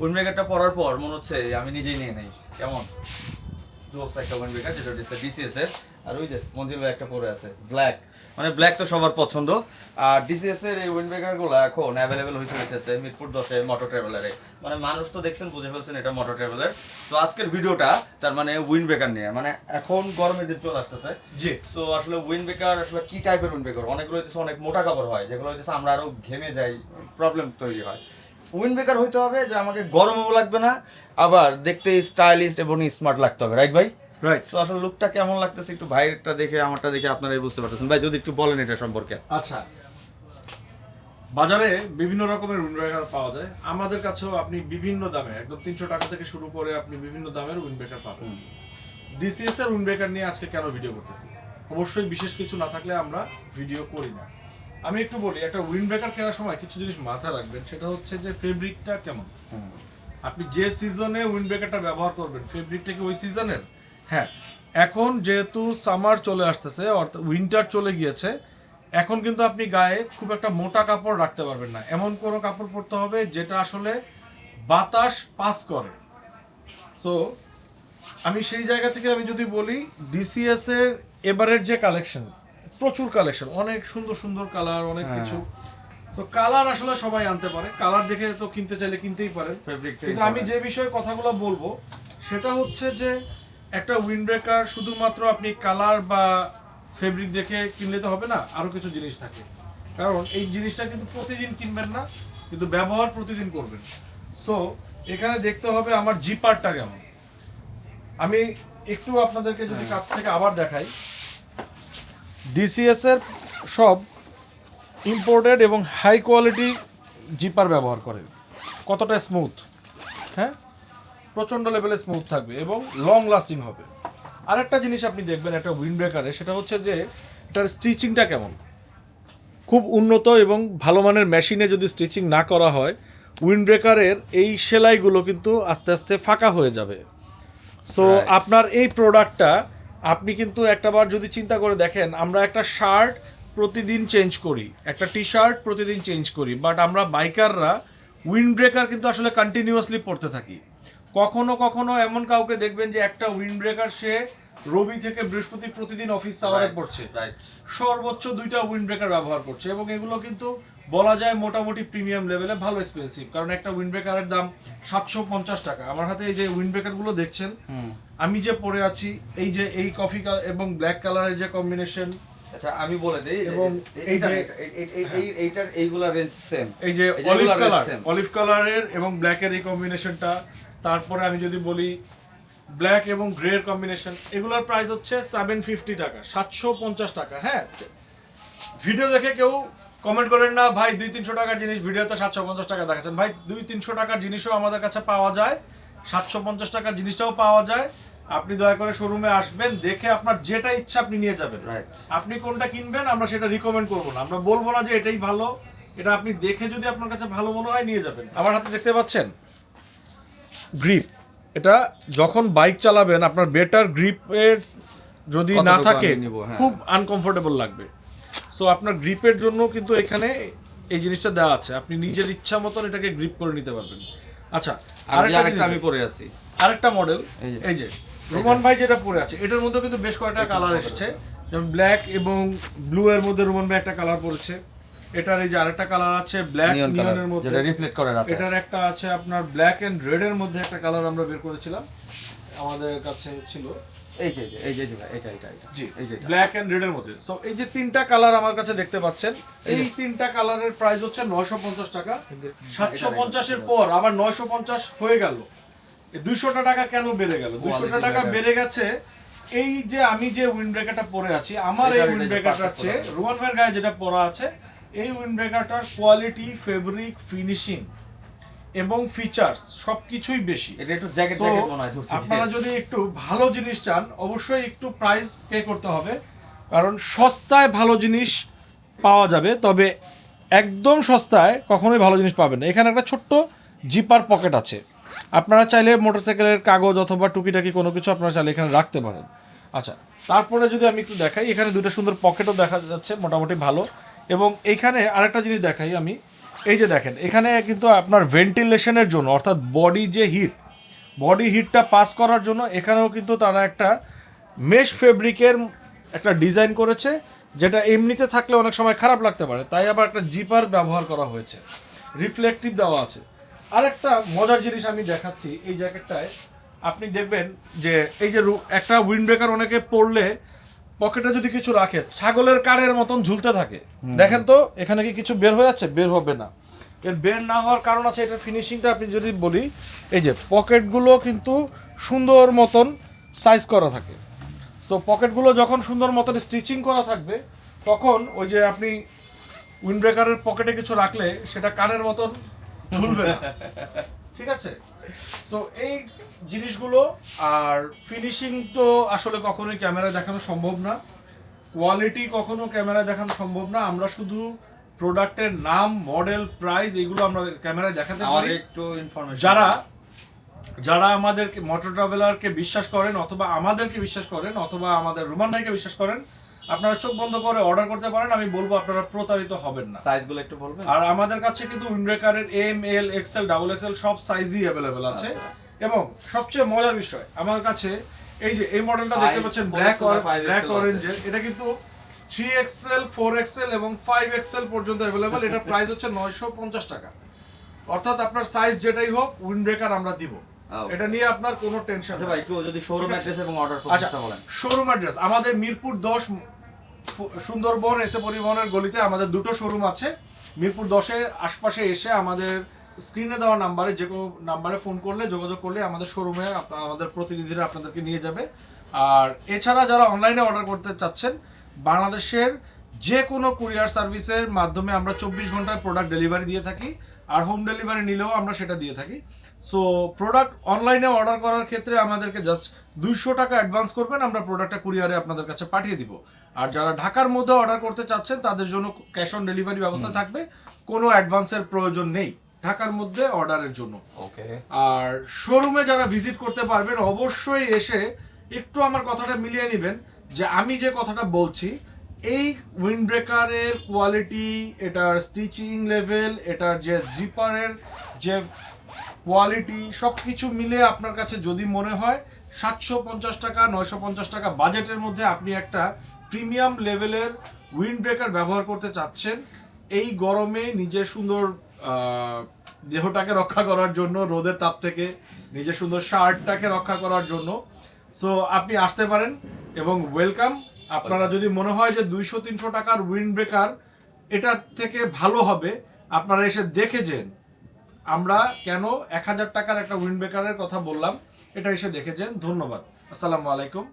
Wind ব্রেকারটা পরার পর মনে হচ্ছে আমি নিজেই নিয়ে নেই। কেমন? জোস একটা উইন্ড ব্রেকার যেটা হচ্ছে ডিসিএস এর। আর ওই যে মঞ্জিল ভাই একটা পরে আছে ব্ল্যাক মানে ব্ল্যাক তো সবার পছন্দ। আর ডিসিএস এর এই উইন্ড ব্রেকারগুলো এখন অ্যাভেলেবেল হয়েছে হইতেছে মিরপুর দশে মোটর ট্রাভেলারে মানে মানুষ তো দেখছেন বুঝে ফেলছেন এটা মোটর ট্রাভেলার তো আজকের ভিডিওটা তার মানে উইন্ড ব্রেকার নিয়ে। মানে এখন গরমের দিন চলে আসতেছে। জি। সো আসলে উইন্ড ব্রেকার আসলে কি টাইপের উইন্ড ব্রেকার অনেকগুলো হইতেছে অনেক মোটা কাপড় হয়। যেগুলো হইতেছে আমরা আরও ঘেমে যাই প্রবলেম তৈরি হয়। উইন্ড ব্রেকার হইতে হবে যে আমাকে গরমও লাগবে না আবার দেখতে স্টাইলিশ এবং স্মার্ট লাগতে হবে রাইট ভাই? রাইট তো আসলে লুকটা কেমন লাগতেছে একটু ভাইয়েরটা দেখে আমারটা দেখে আপনারাই বুঝতে পারতেছেন। ভাই যদি একটু বলেন এটা সম্পর্কে। আচ্ছা। বাজারে বিভিন্ন রকমের উইন্ডব্রেকার পাওয়া যায়। আমাদের কাছেও আপনি বিভিন্ন দামে একদম তিনশো টাকা থেকে শুরু করে আপনি বিভিন্ন দামের উইন্ডব্রেকার পাবেন। ডিসিএস এর উইন্ডব্রেকার নিয়ে আজকে কেন ভিডিও করতেছি? অবশ্যই বিশেষ কিছু না থাকলে আমরা ভিডিও করি না। আমি একটু বলি একটা উইন্ড ব্রেকার কেনার সময় কিছু জিনিস মাথায় রাখবেন সেটা হচ্ছে যে ফেব্রিকটা কেমন? আপনি যে সিজনে উইন্ড ব্রেকারটা ব্যবহার করবেন ফেব্রিকটা কি ওই সিজনের হ্যাঁ এখন যেহেতু সামার চলে আসতেছে অর্থাৎ উইন্টার চলে গিয়েছে এখন কিন্তু আপনি গায়ে খুব একটা মোটা কাপড় রাখতে পারবেন না। এমন কোনো কাপড় পরতে হবে যেটা আসলে বাতাস পাস করে। সো আমি সেই জায়গা থেকে আমি যদি বলি ডিসিএস এর এবারের যে কালেকশন প্রচুর কালেকশন অনেক সুন্দর সুন্দর কালার অনেক হ্যাঁ। কিছু। তো কালার আসলে সবাই আনতে পারে কালার দেখে তো কিনতে চাইলে কিনতেই পারেন। কিন্তু আমি যে বিষয়ে কথাগুলো বলব সেটা হচ্ছে যে একটা উইন্ডব্রেকার শুধুমাত্র আপনি কালার বা ফেব্রিক দেখে কিনলে তো হবে না আরও কিছু জিনিস থাকে। কারণ এই জিনিসটা কিন্তু প্রতিদিন কিনবেন না কিন্তু ব্যবহার প্রতিদিন করবেন। সো এখানে দেখতে হবে আমার জিপারটা কেমন। আমি একটু আপনাদেরকে যদি কাছ থেকে আবার দেখাই ডিসিএস এর সব ইম্পোর্টেড এবং হাই কোয়ালিটি জিপার ব্যবহার করে। কতটা স্মুথ হ্যাঁ? প্রচণ্ড লেভেলে স্মুথ থাকবে এবং লং লাস্টিং হবে। আরেকটা জিনিস আপনি দেখবেন একটা উইন্ড ব্রেকারে সেটা হচ্ছে যে এটার স্টিচিংটা কেমন? খুব উন্নত এবং ভালো মানের মেশিনে যদি স্টিচিং না করা হয় উইন্ড ব্রেকারের এই সেলাইগুলো কিন্তু আস্তে আস্তে ফাঁকা হয়ে যাবে। সো আপনার এই প্রোডাক্টটা আপনি কিন্তু একটাবার যদি চিন্তা করে দেখেন আমরা একটা শার্ট প্রতিদিন চেঞ্জ করি একটা টি শার্ট প্রতিদিন চেঞ্জ করি বাট আমরা বাইকাররা উইন্ড ব্রেকার কিন্তু আসলে কন্টিনিউয়াসলি পড়তে থাকি। কখনো কখনো এমন কাউকে দেখবেন যে একটা উইন্ড ব্রেকার সে রবি থেকে বৃহস্পতি প্রতিদিন অফিস সাওয়ারে পড়ছে। সর্বোচ্চ দুইটা উইন্ড ব্রেকার ব্যবহার করছে এবং এগুলো কিন্তু বলা যায় মোটামুটি প্রিমিয়াম লেভেলে ভালো এক্সপেন্সিভ কারণ একটা উইন্ড ব্রেকারের দাম সাতশো পঞ্চাশ টাকা। আমার হাতে এই যে উইন্ড ব্রেকারগুলো দেখছেন আমি যে পরে আছি এই যে এই কফি এবং ব্ল্যাক কালারের যে কম্বিনেশন আচ্ছা আমি বলে দেই এবং এই যে- এই- এইটার এইগুলা রেঞ্জ সেম এই যে অলিভ কালার। অলিভ কালারের এবং ব্ল্যাকের এই কম্বিনেশনটা তারপরে আমি যদি বলি ব্ল্যাক এবং গ্রে এর কম্বিনেশন এগুলোর প্রাইস হচ্ছে সেভেন ফিফটি টাকা সাতশো পঞ্চাশ টাকা হ্যাঁ। ভিডিও দেখে কেউ কমেন্ট করেন না ভাই দুই তিনশো টাকার জিনিস ভিডিওতে সাতশো পঞ্চাশ টাকা দেখাচ্ছেন। ভাই দুই তিনশো টাকার জিনিসও আমাদের কাছে পাওয়া যায় সাতশো পঞ্চাশ টাকার জিনিসটাও পাওয়া যায়। আপনি দয়া করে শোরুমে আসবেন দেখে আপনার যেটা ইচ্ছা আপনি নিয়ে যাবেন. আপনি কোনটা কিনবেন আমরা সেটা রিকমেন্ড করব না। আমরা বলব না যে এটাই ভালো এটা আপনি দেখে যদি আপনার কাছে ভালো মনে হয় নিয়ে যাবেন। আমার হাতে দেখতে পাচ্ছেন? গ্রিপ এটা যখন বাইক চালাবেন আপনার বেটার গ্রিপের যদি না থাকে হ্যাঁ। খুব আনকমফোর্টেবল লাগবে। সো আপনার গ্রিপের জন্য কিন্তু এখানে এই জিনিসটা দেওয়া আছে। আপনি নিজের ইচ্ছা মতন এটাকে গ্রিপ করে নিতে পারবেন। আচ্ছা আরেকটা আমি পরে আছি। আরেকটা মডেল এই যে। এই যে রোমান ভাই যেটা পরে আছে এটার মধ্যে কিন্তু বেশ কয়েকটা কালার এসেছে। যেমন ব্ল্যাক এবং ব্লু এর মধ্যে রোমান ভাই একটা কালার পড়েছে এটার এই যে আরেকটা কালার আছে ব্ল্যাক নিয়নের মধ্যে। যেটা রিফ্লেক্ট করে রাতে। এটার একটা আছে আপনার ব্ল্যাক এন্ড রেড এর মধ্যে একটা কালার আমরা বের করেছিলাম। আমাদের কাছে ছিল। এই যে এই যে, এটা এটা এটা। জি এই যে ব্ল্যাক এন্ড রেড এর মধ্যে। সো এই যে তিনটা কালার আমার কাছে দেখতে পাচ্ছেন এই তিনটা কালারের প্রাইস হচ্ছে নয়শো পঞ্চাশ টাকা। সাতশো পঞ্চাশের পর আবার হয়ে গেল। দুইশোটা টাকা কেন বেড়ে গেল? টাকা বেড়ে গেছে। এই যে আমি যে উইন্ড ব্রেকারটা পরে আছি আমার এই উইন্ড perfect চেয়ে রোমান ভাইয়ের গায়ে যেটা পরা আছে এই উইন্ড ব্রেকারটার কোয়ালিটি ফেব্রিক ফিনিশিং এবং ফিচার্স সবকিছুই বেশি। এটা একটু জ্যাকেট জ্যাকেট মনে হয় আপনারা যদি একটু ভালো জিনিস চান অবশ্যই একটু প্রাইস পে করতে হবে কারণ সস্তায় ভালো জিনিস পাওয়া যাবে তবে একদম সস্তায় কখনোই ভালো জিনিস পাবেন না। এখানে একটা ছোট্ট জিপার পকেট আছে। আপনারা চাইলে মোটরসাইকেলের কাগজ অথবা টুকিটাকি কোনো কিছু আপনারা চাইলে এখানে রাখতে পারেন। আচ্ছা তারপরে যদি আমি একটু দেখাই এখানে দুটো সুন্দর পকেটও দেখা যাচ্ছে মোটামুটি ভালো। এবং এইখানে আরেকটা জিনিস দেখাই আমি। এই যে দেখেন, এখানে কিন্তু আপনার ভেন্টিলেশনের জন্য, অর্থাৎ বডি যে হিট বডি হিটটা পাস করার জন্য এখানেও কিন্তু তারা একটা মেশ ফেব্রিকের একটা ডিজাইন করেছে, যেটা এমনিতে থাকলে অনেক সময় খারাপ লাগতে পারে। তাই আবার একটা জিপার ব্যবহার করা হয়েছে। রিফ্লেকটিভ দেওয়া আছে। আরেকটা মজার জিনিস আমি দেখাচ্ছি, এই জ্যাকেটটায় আপনি দেখবেন যে, এই যে একটা উইন্ড ব্রেকার অনেকে পড়লে পকেটে যদি কিছু রাখে, ছাগলের কানের মতন ঝুলতে থাকে। দেখেন তো, এখানে কি কিছু বের হয়ে যাচ্ছে? বের হবে না। এর বের না হওয়ার কারণ আছে, এটার ফিনিশিংটা আপনি যদি বলি, এই যে পকেটগুলো কিন্তু সুন্দর মতন সাইজ করা থাকে। সো পকেটগুলো যখন সুন্দর মতন স্টিচিং করা থাকবে, তখন ওই যে আপনি উইন্ড ব্রেকারের পকেটে কিছু রাখলে, সেটা কানের মতন ঝুলবে না। ঠিক আছে? সো এই জিনিসগুলো আর ফিনিশিং তো আসলে কখনোই ক্যামেরায় দেখানো সম্ভব না। কোয়ালিটি কখনো ক্যামেরায় দেখানো সম্ভব না। আমরা শুধু প্রোডাক্টের নাম মডেল প্রাইস এগুলো আমরা ক্যামেরায় দেখাতে পারি। একটু ইনফরমেশন যারা যারা আমাদেরকে মোটর ট্রাভেলারকে বিশ্বাস করেন অথবা আমাদেরকে বিশ্বাস করেন অথবা আমাদের রোমান ভাইকে বিশ্বাস করেন আপনারা চোখ বন্ধ করে অর্ডার করতে পারেন আমি বলব আপনারা প্রতারিত হবেন না। সাইজগুলো একটু বলবেন? আর আমাদের কাছে কিন্তু উইন্ডব্রেকারের M L XL double XL সব সাইজই অ্যাভেলেবেল আছে। আচ্ছা। এবং সবচেয়ে মজার বিষয় আমার কাছে এই যে এই মডেলটা দেখতে পাচ্ছেন ব্ল্যাক five ব্ল্যাক অরেঞ্জের এটা কিন্তু থ্রি এক্সেল ফোর এক্সেল এবং ফাইভ এক্সেল পর্যন্ত অ্যাভেলেবেল এটা প্রাইস হচ্ছে নয়শো পঞ্চাশ টাকা। অর্থাৎ আপনার সাইজ যেটাই হোক উইন্ডব্রেকার আমরা দিব। এটা নিয়ে আপনার কোনো টেনশন আচ্ছা ভাই একটু যদি শোরুম অ্যাড্রেস এবং অর্ডার প্রসেসটা বলেন শোরুম অ্যাড্রেস আমাদের মিরপুর দশ ফু- সুন্দরবন এসে পরিবহনের গলিতে আমাদের দুটো শোরুম আছে। মিরপুর দশের আশপাশে এসে আমাদের স্ক্রিনে দেওয়া নাম্বারে যে কোনো নাম্বারে ফোন করলে, যোগাযোগ করলে আমাদের শোরুমে আমাদের প্রতিনিধিরা আপনাদেরকে নিয়ে যাবে। আর এছাড়া যারা অনলাইনে অর্ডার করতে চাচ্ছেন, বাংলাদেশের যে কোনো কুরিয়ার সার্ভিসের মাধ্যমে আমরা চব্বিশ ঘন্টায় প্রোডাক্ট ডেলিভারি দিয়ে থাকি। আর হোম ডেলিভারি নিলেও আমরা সেটা দিয়ে থাকি। সো প্রোডাক্ট অনলাইনে অর্ডার করার ক্ষেত্রে আমাদেরকে জাস্ট দুইশো টাকা অ্যাডভান্স করবেন আমরা প্রোডাক্টটা কুরিয়ারে আপনাদের কাছে পাঠিয়ে দিব। আর যারা ঢাকার মধ্যে অর্ডার করতে চাচ্ছেন তাদের জন্য ক্যাশ অন ডেলিভারি ব্যবস্থা থাকবে। কোনো অ্যাডভান্সের প্রয়োজন নেই ঢাকার মধ্যে অর্ডারের জন্য। ওকে আর শোরুমে যারা ভিজিট করতে পারবেন অবশ্যই এসে একটু আমার কথাটা মিলিয়ে নেবেন যে আমি যে কথাটা বলছি এই উইন্ড ব্রেকারের কোয়ালিটি এটার স্টিচিং লেভেল এটার যে জিপারের যে কোয়ালিটি সব কিছু মিলে আপনার কাছে যদি মনে হয়, সাতশো পঞ্চাশ টাকা, নয়শো পঞ্চাশ টাকা বাজেটের মধ্যে আপনি একটা প্রিমিয়াম লেভেলের উইন্ড ব্রেকার ব্যবহার করতে চাচ্ছেন, এই গরমে নিজের সুন্দর দেহটাকে রক্ষা করার জন্য, রোদের তাপ থেকে নিজের সুন্দর শার্টটাকে রক্ষা করার জন্য। সো আপনি আসতে পারেন এবং ওয়েলকাম আপনারা যদি মনে হয় যে দুইশো, তিনশো টাকার উইন্ড ব্রেকার এটা থেকে ভালো হবে, আপনারা এসে দেখে যেন। আমরা কেন এক হাজার টাকার একটা উইন্ড ব্রেকারের কথা বললাম, এটা এসে দেখেছেন। ধন্যবাদ। আসসালামু আলাইকুম।